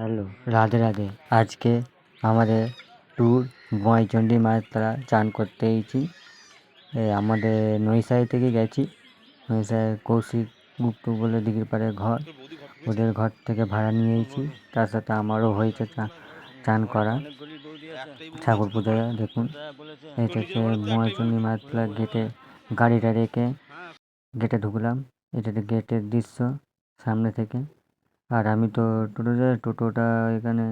Hello, Radhe Radhe. আজকে আমাদের tour বঁয়াইচন্ডী মায়ের চান করতে এই আমাদের নৈসাই থেকে গেছি। নৈসাই কৌশিক গুপ্ত বলে দিঘির পাড়ে ঘর। ওদের ঘর থেকে ভাড়া নিয়ে এসেছি। তার সাথে আমারও হয়েছে চান করা। ঠাকুর পূজায় দেখুন। এটা হচ্ছে বঁয়াইচন্ডী মায়ের গেটে গাড়িটা রেখে গেটে ঢুকলাম। এটা গেটের দৃশ্য সামনে থেকে। আর আমি তো টোটো চালাই, টোটোটা এখানে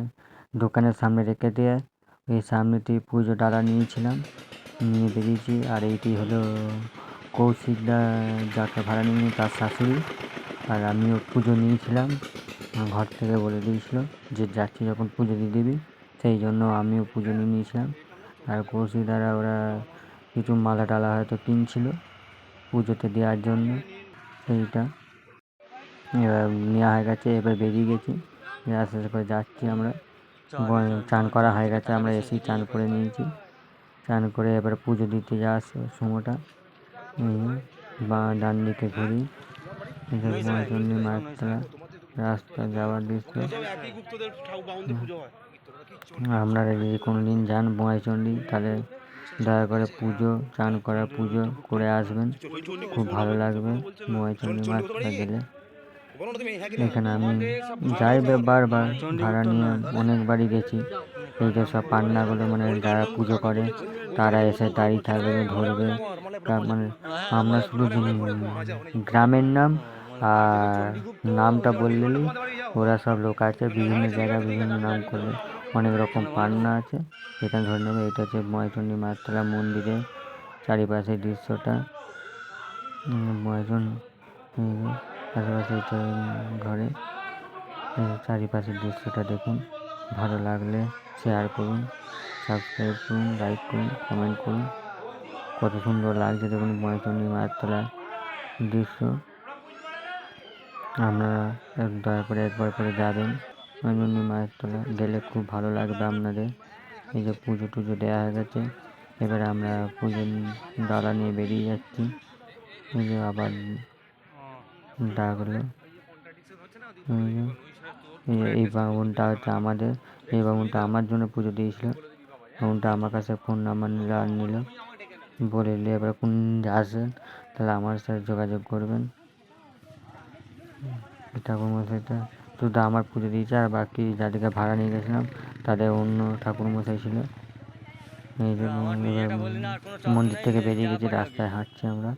দোকানের সামনে রেখে দিয়ে ওই সামনেতেই পুজো ডালা নিয়েছিলাম, নিয়ে বেরিয়েছি। আর এইটি হলো কৌশিকদা যাকে ভাড়া নিয়ে তার শাশুড়ি। আর আমিও পুজো নিয়েছিলাম ঘর থেকে বলে দিয়েছিল যে যাচ্ছি যখন পুজো দিয়ে দিবি, সেই জন্য আমিও পুজো নিয়ে নিয়েছিলাম। আর কৌশিকদারা ওরা কিছু মালা টালা হয়তো কিনছিল পুজোতে দেওয়ার জন্য সেইটা এবার নেওয়া হয়ে গেছে এবার বেরিয়ে গেছি। আস্তে আস্তে করে যাচ্ছি আমরা। চান করা হয়ে গেছে, আমরা এসেই চান করে নিয়েছি। চান করে এবার পুজো দিতে যাওয়ার সময়টা। বা ডান দিকে ঘুরি। মায়ের রাস্তা যাওয়ার দৃশ্য। আপনারা যদি কোনো দিন যান বঁয়াইচন্ডী তাহলে দয়া করে পুজো, চান করা পুজো করে আসবেন। খুব ভালো লাগবে মায়ের তলা গেলে। এখানে আমি যাই বারবার ভাড়া নিয়ে অনেকবারই গেছি এই যে সব পান্নাগুলো মানে যারা পুজো করে তারা এসে দাঁড়িয়ে থাকবে ধরবে মানে আমরা শুধু গ্রামের নাম আর নামটা বললেই ওরা সব লোক আছে বিভিন্ন জায়গায় বিভিন্ন নাম করবে অনেক রকম পান্না আছে এখানে ধরে নেবে এটা হচ্ছে ময়চন্ডী মাতলা মন্দিরে চারিপাশের দৃশ্যটা ময়জন আশেপাশে ঘরে চারিপাশের দৃশ্যটা দেখুন। ভালো লাগলে শেয়ার করুন সাবস্ক্রাইব করুন লাইক করুন কমেন্ট করুন। কত সুন্দর লাগছে দেখুন ময়চন্ডী মায়ের দৃশ্য। আপনারা দয়া করে একবার করে যাবেন ময়চন্ডী মায়ের তলা গেলে খুব ভালো লাগবে আপনাদের। এই যে পুজো টুজো দেওয়া হয়ে গেছে। এবারে আমরা পুজো ডালা নিয়ে বেরিয়ে যাচ্ছি। যে আবার ডাকলো। এই বামুনটা হচ্ছে আমাদের। এই বামুনটা আমার জন্য পুজো দিয়েছিল। বামুনটা আমার কাছে ফোন নাম্বার নিল আর নিল। বলে নিলে এবার কোন আসেন? তাহলে আমার সাথে যোগাযোগ করবেন। ঠাকুরমশাইটা শুধু আমার পুজো দিয়েছে আর বাকি যাদেরকে ভাড়া নিয়ে গেছিলাম, তাদের অন্য ঠাকুরমশাই ছিল। এই যে মন্দির থেকে বেরিয়ে গেছি, রাস্তায় হাঁটছি আমরা।